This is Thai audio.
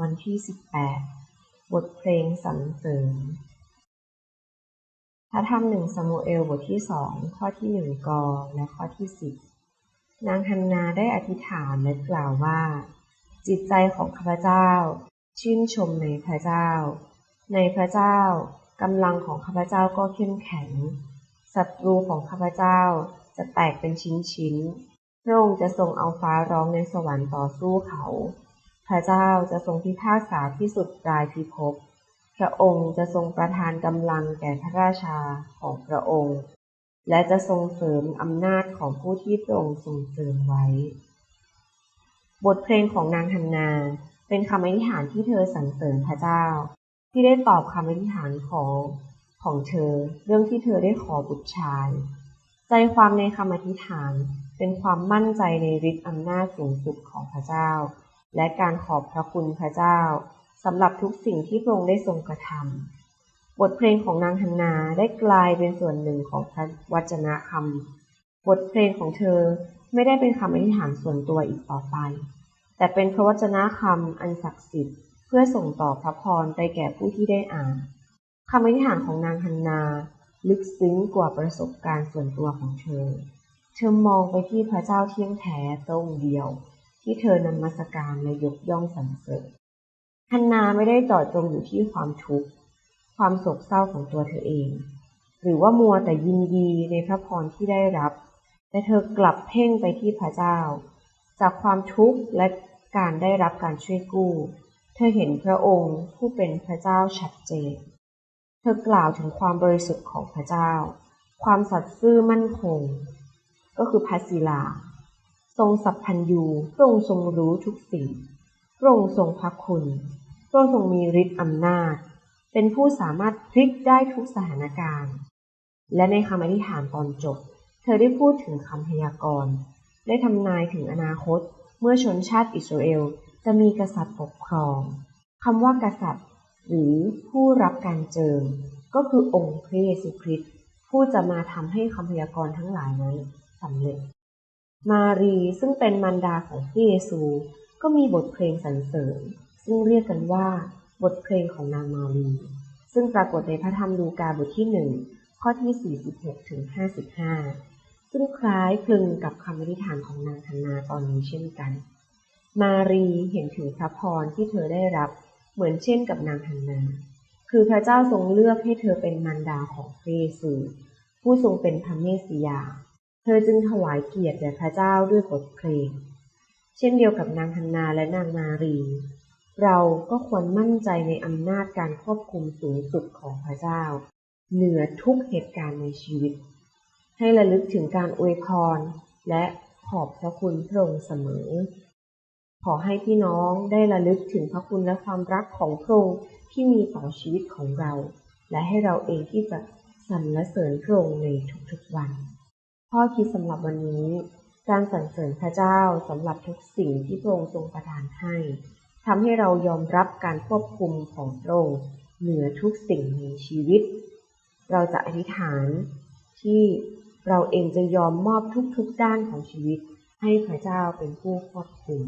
วันที่ 18 บทเพลงสรรเสริญพระธรรมหนึ่งสมุเอลบทที่สองข้อที่หนึ่งกอและข้อที่สิบนางฮันนาได้อธิษฐานและกล่าวว่า จิตใจของข้าพเจ้า ชื่นชมในพระเจ้า ในพระเจ้ากำลังของข้าพเจ้าก็เข้มแข็งศัตรูของข้าพเจ้าจะแตกเป็นชิ้นๆพระองค์จะทรงเอาฟ้าร้องในสวรรค์ต่อสู้เขา พระเจ้าจะทรงพิพากษาที่สุดรายพิภพ พระองค์จะทรงประทานกำลังแก่พระราชาของพระองค์ และจะทรงเสริมอำนาจของผู้ที่พระองค์ทรงเสริมไว้ บทเพลงของนางฮันนา เป็นคำอธิษฐานที่เธอสรรเสริญพระเจ้า ที่ได้ตอบคำอธิษฐานของของเธอ เรื่องที่เธอได้ขอบุตรชาย ใจความในคำอธิษฐานเป็นความมั่นใจในฤทธิ์อำนาจสูงสุดของพระเจ้า และการขอบพระคุณพระเจ้าสำหรับทุกสิ่งที่พระองค์ได้ทรงกระทำบทเพลงของนางฮันนาได้กลายเป็นส่วนหนึ่งของพระวจนะคำบทเพลงของเธอไม่ได้เป็นคำอธิษฐานส่วนตัวอีกต่อไป แต่เป็นพระวจนะคำอันศักดิ์สิทธิ์ เพื่อส่งต่อพระพรไปแก่ผู้ที่ได้อ่านคำอธิษฐานของนางฮันนาลึกซึ้งกว่าประสบการณ์ส่วนตัวของเธอ เธอมองไปที่พระเจ้าเที่ยงแท้ตรงเดียว ที่เธอนำมาสการและยกย่องสรรเสริญฮันนาไม่ได้จอดจงอยู่ที่ความทุกข์ ความโศกเศร้าของตัวเธอเอง หรือว่ามัวแต่ยินดีในพระพรที่ได้รับ แต่เธอกลับเพ่งไปที่พระเจ้า จากความทุกข์และการได้รับการช่วยกู้ เธอเห็นพระองค์ผู้เป็นพระเจ้าชัดเจน เธอกล่าวถึงความบริสุทธิ์ของพระเจ้า ความสัตย์ซื่อมั่นคง ก็คือพัสิลา ทรงสัพพัญญูพระองค์ทรงรู้ทุกสิ่งพระองค์ทรงพระคุณพระองค์ทรงมีฤทธิ์อำนาจ เป็นผู้สามารถพลิกได้ทุกสถานการณ์ และในคำอธิษฐานตอนจบ เธอได้พูดถึงคำพยากรณ์ ได้ทำนายถึงอนาคต เมื่อชนชาติอิสราเอลจะมีกษัตริย์ปกครองคำว่ากษัตริย์ หรือผู้รับการเจิม ก็คือองค์พระเยซูคริสต์ผู้จะมาทำให้คำพยากรณ์ทั้งหลายนั้นสำเร็จ มารีซึ่งเป็นมารดาของพระเยซู ก็มีบทเพลงสรรเสริญ ซึ่งเรียกกันว่า บทเพลงของนางมารี ซึ่งปรากฏในพระธรรมลูกาบทที่หนึ่งข้อที่ 46ถึง55 ซึ่งคล้ายคลึงกับคำอธิษฐานของนางธนาตอนนี้เช่นกัน มารีเห็นถึงพระพรที่เธอได้รับเหมือนเช่นกับนางฮันนา คือพระเจ้าทรงเลือกให้เธอเป็นมารดาของพระเยซู ผู้ทรงเป็นพระเมสสิยา เธอจึงถวายเกียรติแด่พระเจ้าด้วยบทเพลง เช่นเดียวกับนางฮันนาและนางมารี เราก็ควรมั่นใจในอำนาจการควบคุมสูงสุดของพระเจ้า เหนือทุกเหตุการณ์ในชีวิต ให้ระลึกถึงการอวยพรและขอบพระคุณพระองค์เสมอ ขอให้พี่น้องได้ระลึกถึงพระคุณและความรักของพระองค์ที่มีต่อชีวิตของเรา และให้เราเองที่จะสรรเสริญพระองค์ในทุกๆวัน พ่อคิดสำหรับวันนี้ การสรรเสริญพระเจ้าสำหรับทุกสิ่งที่พระองค์ทรงประทานให้ทำให้เรายอมรับการควบคุมของพระองค์เหนือทุกสิ่งในชีวิต เราจะอธิษฐานที่เราเองจะยอมมอบทุกๆด้านของชีวิต ให้พระเจ้าเป็นผู้ควบคุม